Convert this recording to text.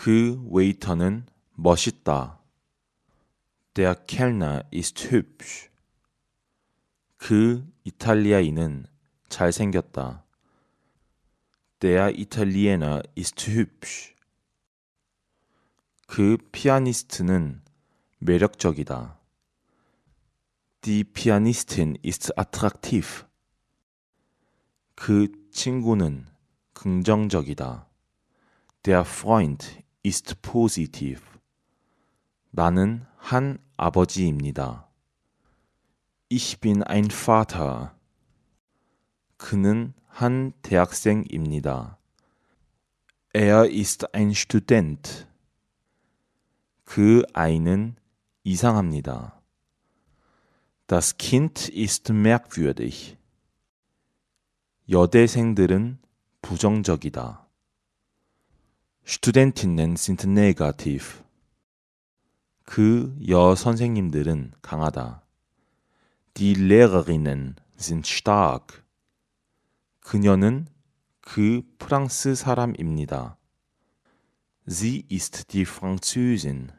그 웨이터는 멋있다. Der Kellner ist hübsch. 그 이탈리아인은 잘생겼다. Der Italiener ist hübsch. 그 피아니스트는 매력적이다. Die Pianistin ist attraktiv. 그 친구는 긍정적이다. Der Freund ist positiv. 나는 한 아버지입니다. Ich bin ein Vater. 그는 한 대학생입니다. Er ist ein Student. 그 아이는 이상합니다. Das Kind ist merkwürdig. 여대생들은 부정적이다. Studentinnen sind negativ. 그 여선생님들은 강하다. Die Lehrerinnen sind stark. 그녀는 그 프랑스 사람입니다. Sie ist die Französin.